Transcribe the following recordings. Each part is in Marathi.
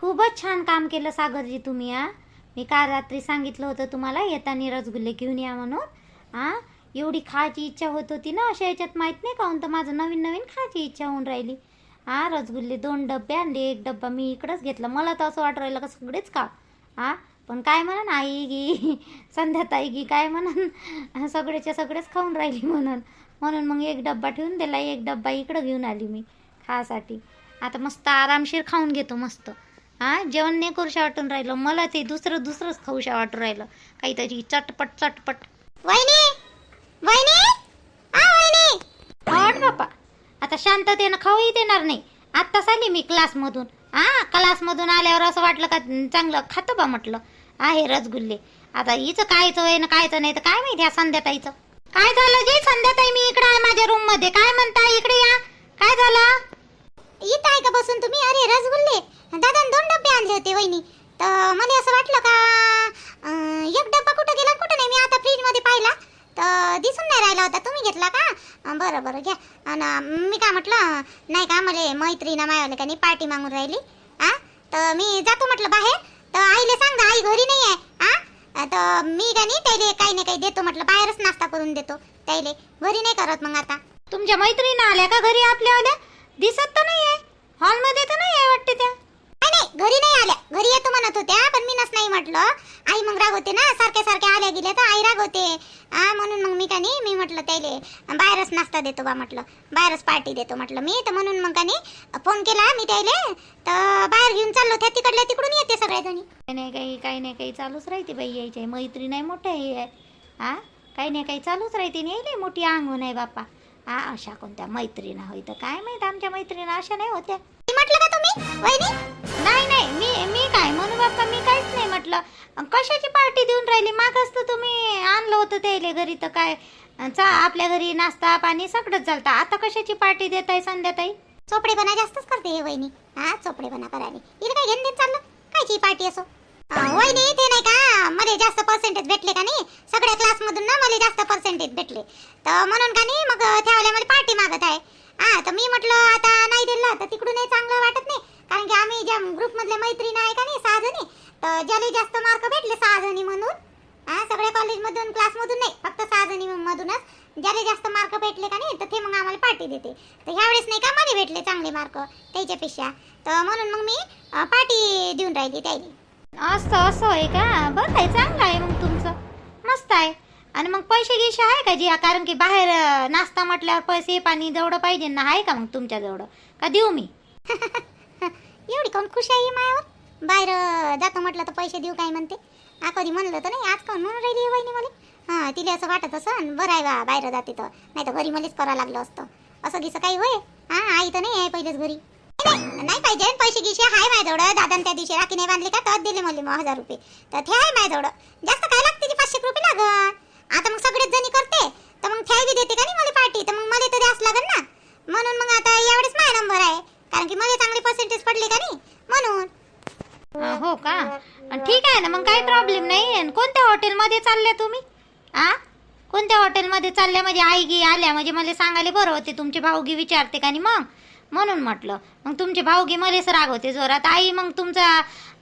खूपच छान काम केलं सागरजी तुम्ही आ मी काल रात्री सांगितलं होतं तुम्हाला येताना रसगुल्ले घेऊन या म्हणून. आ एवढी खायची इच्छा होत होती ना अशा याच्यात माहीत नाही काहून तर माझं नवीन नवीन खायची इच्छा होऊन राहिली. आ रसगुल्ले दोन डब्बे आणले एक डब्बा मी इकडंच घेतला. मला तर असं वाटू राहिलं का सगळेच का आ पण काय म्हणून आई गी संध्याताई गी काय म्हणन सगळेच्या सगळेच खाऊन राहिली म्हणून. म्हणून मग एक डब्बा ठेवून दिला एक डब्बा इकडं घेऊन आली मी खासाठी. आता मस्त आरामशीर खाऊन घेतो मस्त. हा जेवण नाही करूशा वाटून राहिलं. मला ते दुसरं दुसरंच खाऊशा वाटून राहिलं. काहीतरी चटपट चटपट. वहिनी! वहिनी! आ वहिनी! हट बापा आता शांततेनं खाऊही देणार नाही. आत्ताच आली मी क्लासमधून. हा क्लासमधून आल्यावर असं वाटलं का चांगलं खातो बा म्हटलं. आहे रसगुल्ले. आता हिचं कायचं आहे ना कायचं नाही तर काय माहिती या संध्याताईचं? काय झालं जे? संध्याताई मी इकडे आहे माझ्या रूममध्ये. काय म्हणता इकडे या. काय झालं? इथं आहे का बसून तुम्ही? अरे रसगुल्ले. दादा दोन डबे आणले होते वहिनी. तर मला असं वाटलं का अं, एक डब्बा कुठं गेला कुठं नाही? मी आता फ्रीजमध्ये पाहिला. तर दिसून नाही राहिला होता. तुम्ही घेतला का? अं, बरं बरं घ्या. आणि मी काय म्हटलं नाही का मला मैत्रीण मायावले का नाही पार्टी मागून राहिली. आ तर मी जातो म्हटलं बाहेर. तर आईले सांग आई घरी नाही आहे. आ तर मी का नाही त्याले काही नाही काही देतो म्हटलं. बाहेरच नाश्ता करून देतो त्याले. घरी नाही करत मग आता. तुमच्या मैत्रिणी आल्या का घरी आपल्या आल्या दिसत तर नाही आहे हॉलमध्ये तर नाही आहे वाटते त्या. नाही नाही घरी नाही आल्या. घरी येतो म्हणत होत्या पण मी नस नाही म्हटलं. आई मग रागवते ना सारख्या सारख्या आल्या गेल्या तर आई रागवते हा म्हणून मग मी का नाही मी म्हटलं त्याले बाहेरच नाश्ता देतो बा म्हटलं. बाहेरच पार्टी देतो म्हटलं मी तर म्हणून मग का नाही फोन केला मी त्याले. तर बाहेर घेऊन चाललो त्या तिकडल्या तिकडून येते सगळ्याजणी काही नाही काही काही नाही काही चालूच राहते बाई यायच्या मैत्री नाही मोठ्या हे. आहे हा काही नाही काही चालूच राहते नाही मोठी अंगून आहे बापा हा अशा कोणत्या मैत्रीण होई तर काय माहीत आमच्या मैत्रिणी अशा नाही होत्या. म्हटलं का तुम्ही? वहिनी? नाही नाही मी मी काय म्हणू बाप्पा मी काहीच नाही म्हटलं. कशाची पार्टी देऊन राहिली? मागच तर तुम्ही आणलं होतं त्याले घरी तर काय? चा आपल्या घरी नाश्ता पाणी सगळंच चालतं आता कशाची पार्टी देत आहे संध्याताई? चोपडेपणा जास्तच करते हे वहिनी. हा चोपडेपणा करायला हिला काय घेऊन देत चाललं? कायची पार्टी असो? वहिनी ते नाही का मला जास्त पर्सेंटेज भेटले का नाही? सगळ्या क्लासमधून ना मला जास्त पर्सेंटेज भेटले. तर म्हणून का नाही मग त्यावेळेला मला पार्टी मागत आहे. हा तर मी म्हटलं आता नाही दिलं तर तिकडूनही चांगलं वाटत नाही. कारण की आम्ही ज्या ग्रुपमधल्या मैत्रीण आहे का नाही सहा जणी तर ज्याला जास्त मार्क भेटले सहा जणी म्हणून हा सगळ्या कॉलेजमधून क्लासमधून नाही फक्त सहा जणी मधूनच. ज्याला जास्त मार्क भेटले का नाही तर ते मग आम्हाला पार्टी देते. तर ह्यावेळेस नाही का मला भेटले चांगले मार्क त्याच्यापेक्षा. तर म्हणून मग मी पार्टी देऊन राहिली त्याला असं असं आहे का? बरं आहे चांगलं आहे मग तुमचं. मस्त आहे. आणि मग पैसे गिशे आहे का जी कारण की बाहेर नाश्ता म्हटल्यावर पैसे पाणी जेवढं पाहिजे ना आहे का मग तुमच्या जवळ का देऊ मी? एवढी कोण खुश आहे मायावर? बाहेर जातो म्हटलं तर पैसे देऊ काय म्हणते? हा म्हणलं तर नाही आज कोण म्हणून राहिली वहिनी मला? हां तिला असं वाटत असं बरं आहे बा बाहेर जाते तर. नाही तर घरी मलाच करावं लागलं असतं. असं गिसं काही होय? हां आई तर नाही आहे पहिलेच घरी. नाही पाहिजे. पैसे गिशे हाय माझ्याजवळ दादान त्या दिवशी राखी नाही बांधली का? तर दिले मला मग हजार रुपये. तर ते आहे माझ्याजवळ जास्त काय लागते की पाचशे रुपये लागत आता मग सगळेच जणी करते. तर मग ठेवी देते का नाही मला पार्टी? तर मग मला तर द्यास लागेल ना. म्हणून मग आता यावेळेस माझा नंबर आहे. कारण की मला चांगले पर्सेंटेज पडले का नाही? म्हणून. हो का? ठीक आहे ना मग काही प्रॉब्लेम नाही आहे कोणत्या हॉटेलमध्ये चालल्या तुम्ही? आ? कोणत्या हॉटेलमध्ये चालल्या? म्हणजे आई गी आल्या. म्हणजे मला सांगायला बरं होते. तुमचे भाऊगी विचारते का नाही मग? म्हणून म्हटलं मग तुमचे भाऊगी मलेच रागवते जोरात. आई मग तुमचा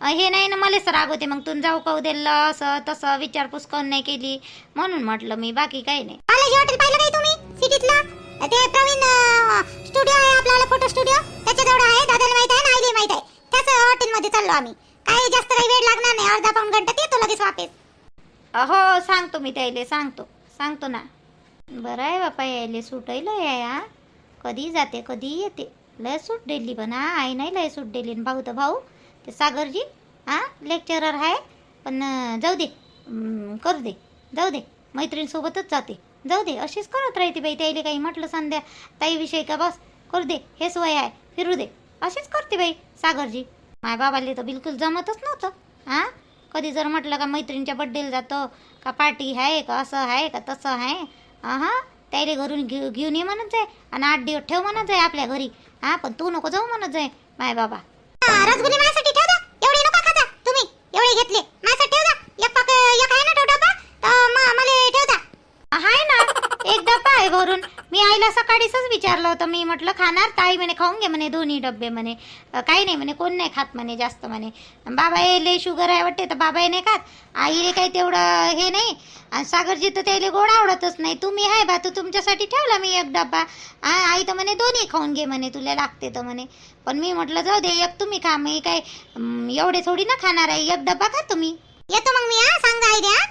हे नाही ना मलेच रागवते मग तुम्ही जाऊ काऊ दिलं असं तसं विचारपूस काऊन नाही केली. म्हणून म्हटलं मी बाकी काही नाही. बालाजी हॉटेल पाहिलं काही तुम्ही सिटीतला? ते प्रवीण स्टुडिओ आहे आपल्याला फोटो स्टुडिओ त्याच्याजवळ आहे दादाला माहीत आहे ना आईला माहीत आहे. त्याच हॉटेलमध्ये चाललो आम्ही. काही जास्त काही वेळ लागणार नाही अर्धा पाऊण घंटा येतो लगेच वापस. हो सांगतो मी त्याला सांगतो. सांगतो ना. बरं आहे बापा यायले सुटायला या. कधी जाते कधी येते. लय सूट दिली पण हा आई नाही लय सूट दिली. भाऊ तर भाऊ ते सागरजी हा लेक्चरर आहे. पण जाऊ दे करू दे जाऊ दे. मैत्रिणीसोबतच जाते. जाऊ दे अशीच करत राहते बाई. त्याला काही म्हटलं संध्या ताईविषयी का बस? करू दे हे वय आहे फिरू दे. अशीच करते बाई सागरजी. माय बाबाला तर बिलकुल जमतच नव्हतं हा. कधी जर म्हटलं का मैत्रिणीच्या बड्डेला जातो का पार्टी आहे का असं आहे का तसं आहे हा त्याला घरून घेऊ घेऊन ये म्हणत जाय आणि आठ दिवस ठेव म्हणत जाय आपल्या घरी. हा पण तू नको जाऊ म्हणत जाय माय बाबा. रसगुल्ले माझ्यासाठी ठेव एवढे नको खाता तुम्ही. एवढे घेतले. माझ्यासाठी ठेव एक पाक एक आहे ना डबा मला ठेव हाय ना एक डब्बा आहे भरून. मी आईला सकाळीच विचारलं होतं. मी म्हटलं खाणार? ताई म्हणे खाऊन घे म्हणे दोन्ही डब्बे म्हणे. काही नाही म्हणे कोण नाही खात म्हणे जास्त म्हणे. बाबा हे लय शुगर आहे वाटते तर बाबा हे नाही खात. आईले काही तेवढं हे नाही. आणि सागरजी तर त्याला गोड आवडतच नाही. तुम्ही आहे बा तू तुमच्यासाठी ठेवला मी एक डब्बा. आ, आई तर म्हणे दोन्ही खाऊन घे म्हणे तुला लागते तर म्हणे. पण मी म्हटलं जाऊ दे एक तुम्ही खा मी काय एवढे थोडी ना खाणार आहे एक डब्बा खा तुम्ही. येतो मग मी हा सांगा आई द्या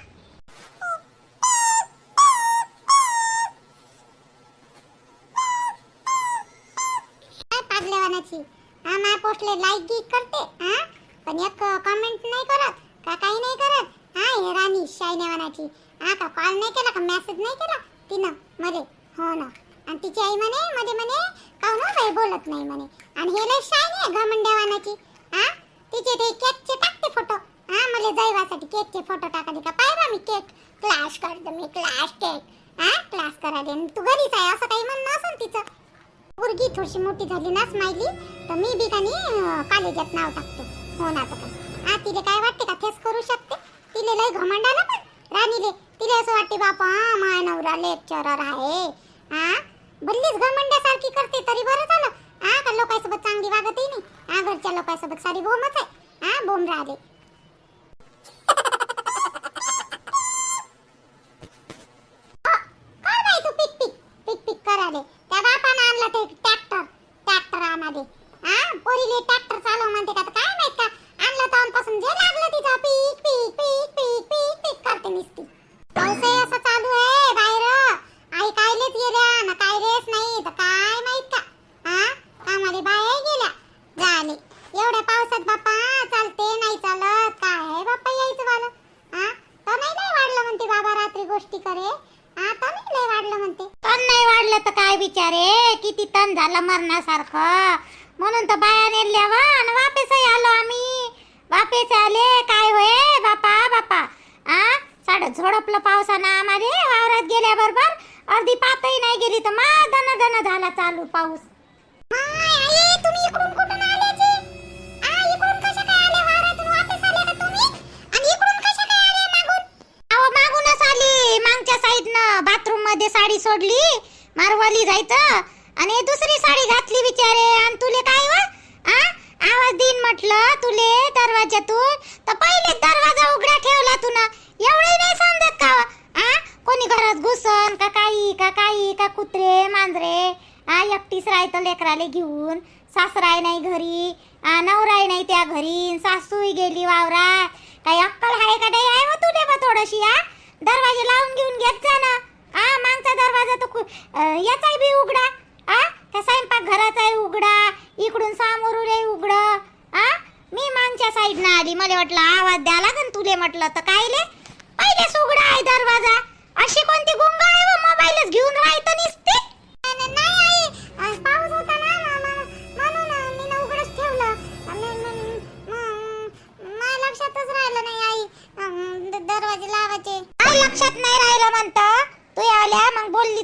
कोणाची हा मा पोस्टले लाईक गिक करते हा? पण एक कमेंट नाही करत का काही नाही करत? हा हे राणी शायनेवानाची हा का कॉल नाही केला का मेसेज नाही केला? तिनं मध्ये हो ना. आणि तिची आई म्हणे मध्ये म्हणे काहून हो बाई बोलत नाही म्हणे. आणि हे लय शायनी आहे घमंडेवानाची हा तिचे ते केकचे टाकते फोटो हा मला जैवासाठी केकचे फोटो टाकायचे. का पाहिजे मी केक. क्लास करतो मी क्लास केक. हा क्लास करायला तू घरीच आहे असं काही म्हणणं असेल तिचं. पोरगी थोडीशी मोठी झाली ना स्माइली तर मी बी का कॉलेजात नाव टाकतो. हो ना आता काय? हा तिले काय वाटते का? फेस करू शकते? तिले लय घमंड आला पण राणीले. तिले असं वाटते बापा माय नवरा लेक्चरर आहे. हा? भल्लीच घमंड्यासारखी करते तरी बरं झालं. हा का लोकांसोबत चांगली वागतही नाही? हा घरच्या लोकांसोबत सारी बोमच आहे. हा बोम राहिले काय बाई तू पिक पिक पिक पिक कराले त्या बापानं आणला ते ट्रॅक्टर ट्रॅक्टर आणाले हा पोरीले ट्रॅक्टर चालव म्हणते का तर काय माहीत का आणलं तेव्हापासून जे लागलं तिचं पीक पीक पीक पीक पीक पीक करते नुसती पाऊसही असं चालू आहे बाहेर आई कायलेच गेल्या ना काय रेस नाही तर काय माहीत का हा कामाले बाया गेल्या झाले एवढ्या पावसात बापा चालते नाही चालत काय आहे बापा यायचं वाला हा तर नाही नाही वाढलं म्हणते बाबा करे हा तर नाही लय वाढलं म्हणते. तण नाही वाढलं तर काय बिचारे? किती तण झालं मरणासारखं. म्हणून तर बाया नेल्यावा आणि वापेसही आलो आम्ही. वापेस आले काय होय? बापा बापा. आ? साडं झोडपलं पावसानं आम्हाला. वावरात गेल्याबरोबर अर्धी पातही नाही गेली तर मा दन दन झाला चालू पाऊस. तुम्ही इकडून कुठून साईडनं बाथरूममध्ये साडी सोडली मारवाली जायचं आणि दुसरी साडी घातली बिचारे आणि तुले काय वा? आ? आवाज देईन म्हटलं तुले दरवाज्यातून. तर पहिले दरवाजा उघडा ठेवला तू एवढे नाही समजत का आ? कोणी घरात घुसन का काही का काही का कुत्रे मांजरे? आ एकटीच राहतं लेकराले घेऊन. सासराय नाही घरी आ नवराय नाही त्या घरी. सासूही गेली वावरात. काही अक्कल आहे का नाही? आहे मग तुले मग थोडीशी आ? दरवाजे लावून घेऊन घेत जा ना. आ मागचा दरवाजा तर कु- याचाही बी उघडा. आ त्या स्वयंपाक घराचाही उघडा. इकडून समोरून उघड. आ मी मागच्या साईडनं आली. मला वाटलं आवाज द्या लागन तुले म्हटलं तर.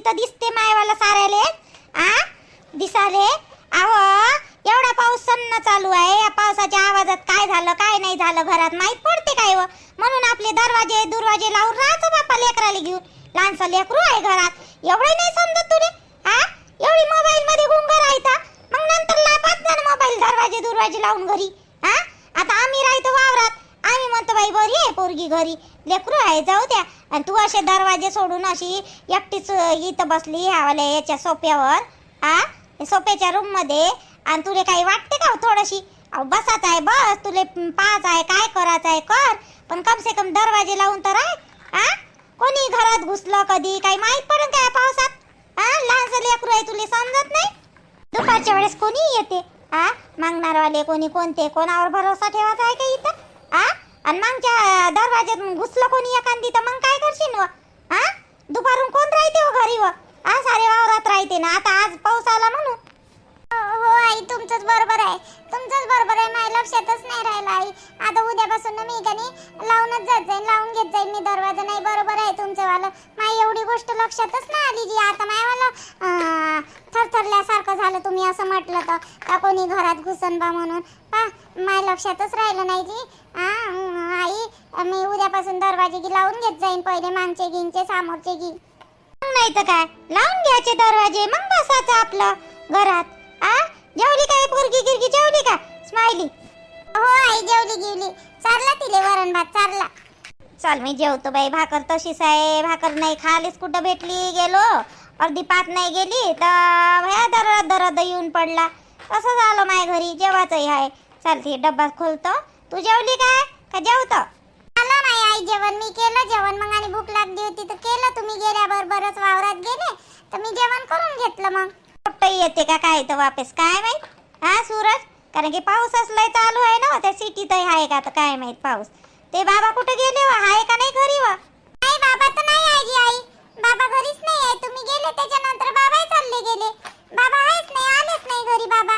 तर दिसते मायवाला साऱ्याले. आ? दिसाले? आव एवढा पाऊस सन्न चालू आहे. या पावसाच्या आवाजात काय झालं काय नाही झालं घरात माहीत पडते काय व? म्हणून आपले दरवाजे दुर्वाजे लावून राहायचं बापा लेकराले घेऊन. लहानसं लेकरू आहे घरात. एवढं नाही समजत तुले? आ? एवढी मोबाईल मध्ये गुंग राहता मग नंतर लापात ना मोबाईल दरवाजे दुर्वाजे लावून घरी. हा आता आम्ही राहतो वावरात. आम्ही म्हणतो बाई बरी आहे पोरगी घरी. लेकरू आहे जाऊ द्या. आणि तू असे दरवाजे सोडून अशी एकटीच इथं बसली ह्यावाल्या याच्या सोप्यावर हा सोप्याच्या रूममध्ये आणि तुले काही वाटते का हो थोडीशी? अहो बसाच आहे बस. तुले पाच आहे काय करायचं आहे कर. पण कम से कम दरवाजे लावून तर आहे हा कोणी घरात घुसलं कधी? काही माहीत पडेल काय पावसात? हा लहानसं लेकरू आहे तुले समजत नाही? दुपारच्या वेळेस कोणी येते हा मागणारवाले कोणी कोणते? कोणावर भरोसा ठेवायचा आहे का इथं? हा आणि मागच्या दरवाज्यात घुसलं कोणी एखादी तर मग काय करशील व? हा दुपारून कोण राहते हो घरी व? आ सारे वावरात राहते ना. आता आज पाऊस आला म्हणून. हो, हो आई तुमचंच बरोबर आहे. तुमचंच बरोबर आहे. माझ्या लक्षातच नाही राहिलं आई. आता उद्यापासून मी कनी लावूनच जात जाईन. लावून घेत जाईन मी दरवाजा. नाही बरोबर आहे तुमचं वालं. एवढी गोष्ट लक्षातच नाही आली जी आता माय मला थरथरल्यासारखं झालं तुम्ही असं म्हटलं तर. का कोणी घरात घुसन बा म्हणून? पा माय लक्षातच राहिलं नाही जी. आ आई मी उद्यापासून दरवाजे गी लावून घेत जाईन पहिले मागचे गिंचे समोरचे गी नाही तर काय? लावून घ्यायचे दरवाजे मग बसायचं आपलं घरात. आ जेवली काय पोरगी गिरगी? जेवली का? स्माइली. हो आई जेवली गिवली चारला तिले वरण भात चारला चल मी जेवतो बाई. भाकर तशीच आहे. भाकर नाही खालीच कुठं भेटली? गेलो. अर्धी पात नाही गेली. तर ह्या दरद दरद येऊन पडला. कसं झालं माय घरी. जेवायचंही आहे. चालते डब्बा खोलतो. तू जेवली काय? का जेवतो? आलं नाही आई जेवण. मी केलं जेवण. मग आणि भूक लागली होती तर केलं. तुम्ही गेल्याबरोबरच वावरात गेले. तर मी जेवण करून घेतलं मग. पोट्ट येते का काय तर वापस? काय माहीत? हा सूरज? कारण की पाऊस असलाय चालू आहे ना. त्या सिटीत आहे का? तर काय माहीत पाऊस? ते बाबा कुठे गेले हो? वा आहे का नाही घरी वा नाही बाबा तर नाही आहे जी आई. बाबा घरीच नाही आहे. तुम्ही गेले त्याच्यानंतर बाबाही चालले गेले. बाबा आहेच नाही आलेच नाही घरी बाबा.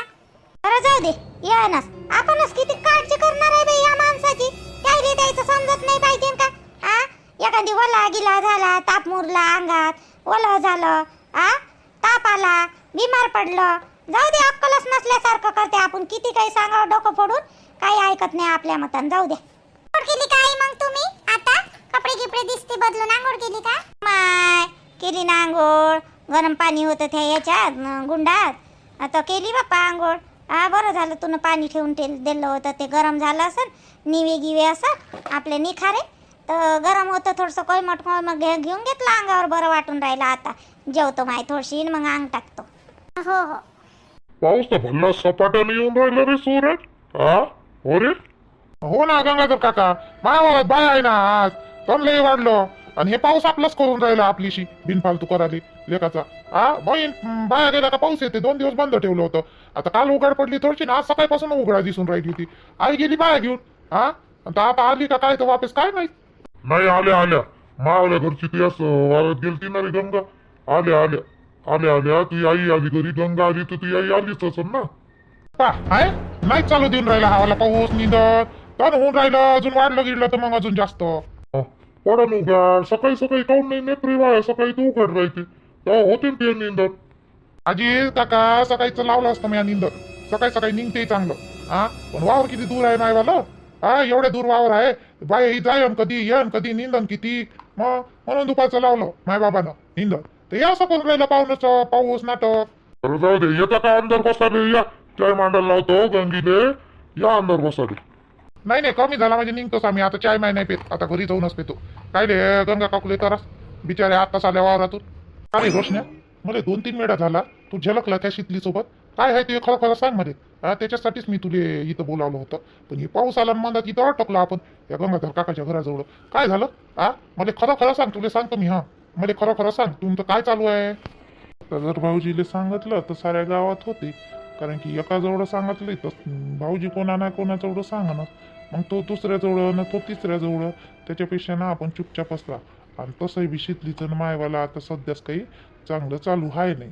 बरं जाऊ दे. या ना. आपणच किती काळजी करणार आहे बाई या माणसाची? त्याला द्यायचं समजत नाही पाहिजे का? आ? एखादी ओला गिला झाला ताप मुरला अंगात. ओलं झालं आ? ताप आला बिमार पडलं. जाऊ दे अक्कलच नसल्यासारखं करते आपण. किती काही सांगावं डोकं फोडून काही ऐकत नाही आपल्या मतान. जाऊ द्या केली काय मग तुम्ही? आता कपडे गिपडे दिसते बदलून. आंघोळ केली का? माय केली ना आंघोळ. गरम पाणी होतं त्या याच्यात गुंडात. आता केली बाप्पा आंघोळ. हा बरं झालं तुनं पाणी ठेवून ठेव दिलं होतं ते गरम झालं असेल निवे गिवे असं आपले निखारे. तर गरम होतं थोडंसं कोयमट कोयमट घे घेऊन घेतलं अंगावर बरं वाटून राहिलं आता. जेवतो माय थोडीशी मग अंग टाकतो. हो हो. पाऊस तर भल्ला सपाट्याने येऊन राहिला रे सूरज हा हो रे? हो ना गंगाधर काका. मायावर बाय आहे ना आज. पण लय वाढलं. आणि हे पाऊस आपलाच करून राहिला आपलीशी. बिनफालतू कराली लेखाचा हा बहीण बाया गेला का पाऊस येते? दोन दिवस बंद ठेवलं होतं. आता काल उघड पडली थोडीशी ना आज सकाळपासून उघडा दिसून राहिली होती. आई गेली बाया घेऊन. हा आता आता आली का काय तर वापस काय माहीत? नाही आल्या आल्या. मावल्या घरची ती असं वावरत गेलती ना रे गंगा. आल्या आल्या. आल्या आल्या. तुझी आई आली घरी. गंगा आली तर तुझी आई आलीच असेल ना. आहे? नाही चालू देऊन राहिला हवाला पाऊस निंदत तर होऊन राहिलं अजून वाढलं गिडलं तर मग अजून जास्त. हं, पडा न उघड सकाळी सकाळी काऊन नाही? नेत्री वाया सकाळी तू उघड राहते. तेव्हा होते ते निंदत आजी काका सकाळीचं लावलं असतं मी निंदत सकाळी सकाळी निघते चांगलं. हा? पण वावर किती दूर आहे मायवाला? हा एवढ्या दूर वावर आहे. बाय जायन कधी येन कधी निंदन किती? मग म्हणून दुपारचं लावलं माय बाबानं निंदन. तर या करून राहिलं पाहुणचं पाऊस नाटक. जाऊ दे. येता का? अंदर बसाले या. चाय मांडायला लावतो गंगीले. या अंदर बसाले नाही नाही कमी झाला म्हणजे निघतोच आम्ही आता चाय माय नाही पेत. आता घरी जाऊनच पेतो. काय रे गंगा काकुले तर बिचारे आत्ताच आल्या वावरातून. अरे रोशन्या? मला दोन तीन वेळा झाला. तू झलकला त्या शितली सोबत काय आहे ते खरं खरं सांगमध्ये त्याच्यासाठीच मी तुले इथं बोलावलं होतं. पण हे पाऊस आला आणि तिथं इथं अटकला आपण. या गंगाधर काकाच्या घराजवळ. काय झालं? आ मला खरं खरं सांग तुला सांगतो मी हा. मला खरं खरं सांग तुमचं काय चालू आहे? तर जर भाऊजीले सांगितलं तर साऱ्या गावात होते. कारण की एका जवळ सांगितलं तर भाऊजी कोणा ना कोणाजवळ सांगणार. मग तो दुसऱ्या जवळ ना तो तिसऱ्या जवळ त्याच्यापेक्षा ना आपण चुपचाप असला. आणि तसंही बी तर मायवाला आता सध्याच काही चांगलं चालू आहे नाही.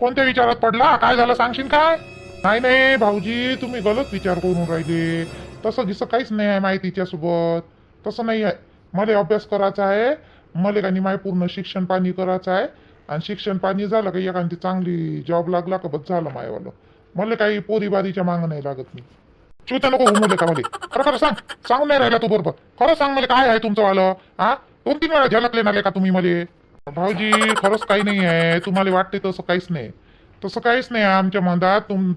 कोणत्या विचारात पडला? काय झालं सांगशील काय? नाही नाही भाऊजी तुम्ही गलत विचार करून राहिले. तसं दिसं काहीच नाही आहे माहितीच्या सोबत. तसं नाही आहे. मला अभ्यास करायचा आहे. मला काही माय पूर्ण शिक्षण पाणी करायचं आहे. आणि शिक्षण पाणी झालं का एखादी चांगली जॉब लागला का बस झालं मायवालं. मला काही पोरीबारीच्या मागं नाही लागत मी. चुत्या नको घुमवले का मला खरं खरं सांग. सांगून नाही राहिला तू बरोबर. खरं सांग मला काय आहे तुमचं वालं? हा? दोन तीन वेळा झलकले नाले का तुम्ही मला? भाऊजी खरंच काही नाही आहे. तुम्हाला वाटते तसं काहीच नाही. तसं काहीच नाही आमच्या मनात तुम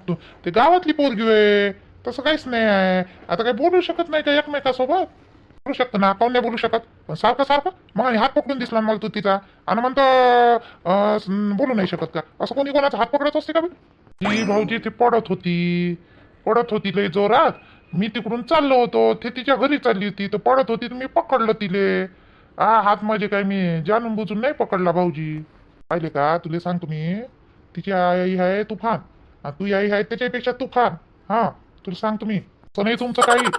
ते गावातली पोरगी आहे तसं काहीच नाही आहे. आता काही बोलू शकत नाही का एकमेकासोबत? बोलू शकतो ना. काऊन नाही बोलू शकत. पण सारखं सारखं? मग आणि हात पकडून दिसला मला तू तिचा. आणि म्हणतो बोलू नाही शकत का? असं कोणी कोणाचा हात पकडत असते का ती भाऊजी ती पडत होती. पडत होती लय जोरात. मी तिकडून चाललो होतो. ते तिच्या घरी चालली होती. तर पडत होती तर मी पकडलं तिले. आ हात माझे काय मी जाणून बुजून नाही पकडला भाऊजी. पाहिले का? तुला सांगतो मी. तिची आई आहे तुफान. तू आई आहे त्याच्यापेक्षा तुफान. हा तुला सांगतो मी. असं नाही तुमचं काही.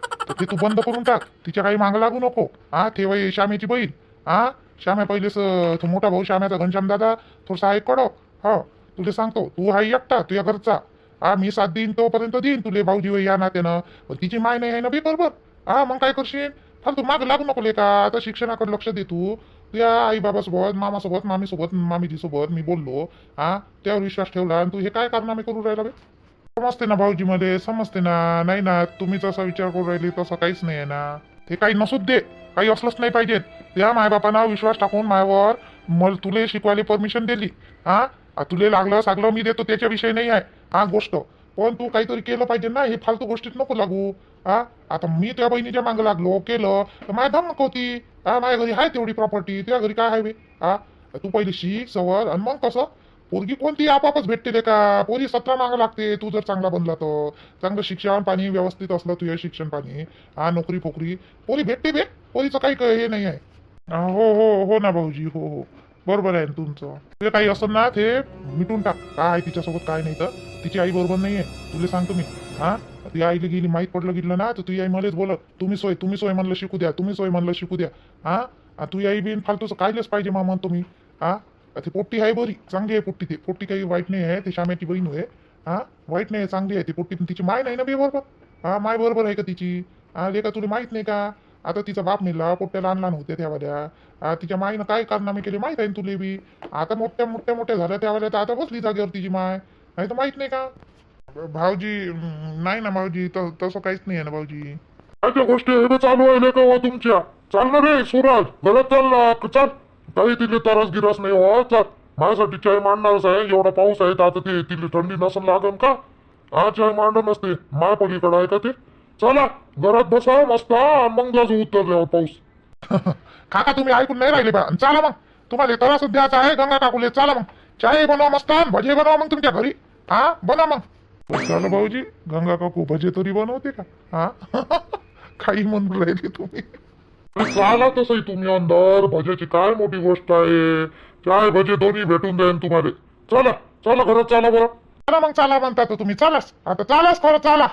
ते तू बंद करून टाक. तिच्या काही माग लागू नको. हा ते श्यामेची बहीण. हा श्याम्या पहिलेच तो मोठा भाऊ श्याम्याचा घनश्याम दादा थोडासा आहे कडो. हो तुला सांगतो. तू हा एकटा तुझ्या घरचा. हा मी साथ देईन तोपर्यंत देईन तुले भाऊजी वय या नात्यानं. पण तिची माय नाही आहे ना बी बरोबर हा मग काय करशील? फालतू माग लागू नको ले का? आता शिक्षणाकडे लक्ष दे तू. तुझ्या आई बाबासोबत मामासोबत मामीसोबत मामीजीसोबत मी बोललो. हा त्यावर विश्वास ठेवला आणि तू हे काय कारनामे करू राहिला बे? समजते ना भाऊजी मध्ये समजते ना. नाही ना तुम्हीच असा विचार करून राहिले तसं काहीच नाही आहे ना. ते काही नसूच दे. काही असलंच नाही पाहिजे त्या मायबापांना विश्वास टाकून मायावर मला तुले शिकवायला परमिशन दिली. हा आ, तुले लागलं सागलं मी देतो त्याच्याविषयी नाही आहे. हा गोष्ट. पण तू काहीतरी केलं पाहिजे ना हे फालतू गोष्टीत नको लागू. हा आता मी त्या बहिणीच्या मागं लागलो केलं तर माझ्या धमक होती हा माझ्या घरी आहे तेवढी प्रॉपर्टी त्या घरी काय आहे? हा तू पहिले शिक सवर आणि मग कसं? पोरगी कोणती? आपापच भेटते ते का पोरी सतरा मागं लागते. तू जर चांगला बनला तर. चांगलं शिक्षण पाणी व्यवस्थित असलं तुझ्या शिक्षण पाणी. हा नोकरी फोकरी पोरी भेटते बे पोरीचं काही हे नाही आहे. हो हो हो ना भाऊजी हो हो. बरोबर आहे ना तुमचं. तुझे काही असं ना ते मिटून टाक. काय तिच्यासोबत काय नाही तर? तिची आई बरोबर नाही आहे तुला सांगतो मी. हा? ती आईला गेली माहीत पडलं गेलं ना तर तुझी आई मलाच बोलत तुम्ही सोय तुम्ही सोय म्हणलं शिकू द्या तुम्ही सोय म्हणलं शिकू द्या. हा? तुझी आई बिन फालतूचं कायलेच पाहिजे मा म्हणतो मी. हा? ती पोट्टी आहे बरी चांगली आहे पोट्टी ती. पोट्टी काही वाईट नाही आहे ती शाम्याची बहीण आहे. हा? वाईट नाही आहे चांगली आहे ती पोट्टी पण तिची माय नाही ना बे बरोबर? हा माय बरोबर आहे का तिची? हा लेका तुला माहीत नाही का? आता तिचा बाप मेला पोट्या लहान लहान होत्या त्यावाल्या तिच्या माईनं काय कारनामे केले माहीत आहे तुले बी? आता मोठ्या मोठ्या मोठ्या झाल्या त्यावाल्या तर आता बसली जागेवर तिची माय. नाही तर माहीत नाही का? भाऊजी नाही ना भाऊजी तसं काहीच नाही आहे ना भाऊजी. काय त्या गोष्टी हे चालू आहे का वा तुमच्या? चाल ना रे सुराज. गलत चालला चाल. काही तिथे त्रास गिरास नाही हो चाल. माझ्यासाठी चाय मांडणारच आहे. एवढा पाऊस आहे तर आता ते तिथे थंडी नसून लागन का? हा चाय मांडण नसते माय पलीकडं आहे का ते? चला घरात बसा मस्त हा, मग जाजू उतरल्यावर पाऊस. काका तुम्ही ऐकून नाही राहिले बा. चला मग. तुम्हाला त्रास द्यायचा आहे गंगा काकुले. चला मग. चाय बनवा मस्त भजे बनवा मग तुमच्या घरी. हा बनवा मग. चला भाऊजी. गंगा काकू भजे तरी बनवते का? हा? काही म्हणून राहिले तुम्ही. चाला तसंही तुम्ही अंदर. भजेची काय मोठी गोष्ट आहे. चाय भजे दोन्ही भेटून जाईन तुम्हाला. चला चला घरात चला बरं. चला मग चला म्हणता तर तुम्ही. चलाच आता चालाच खरं चला.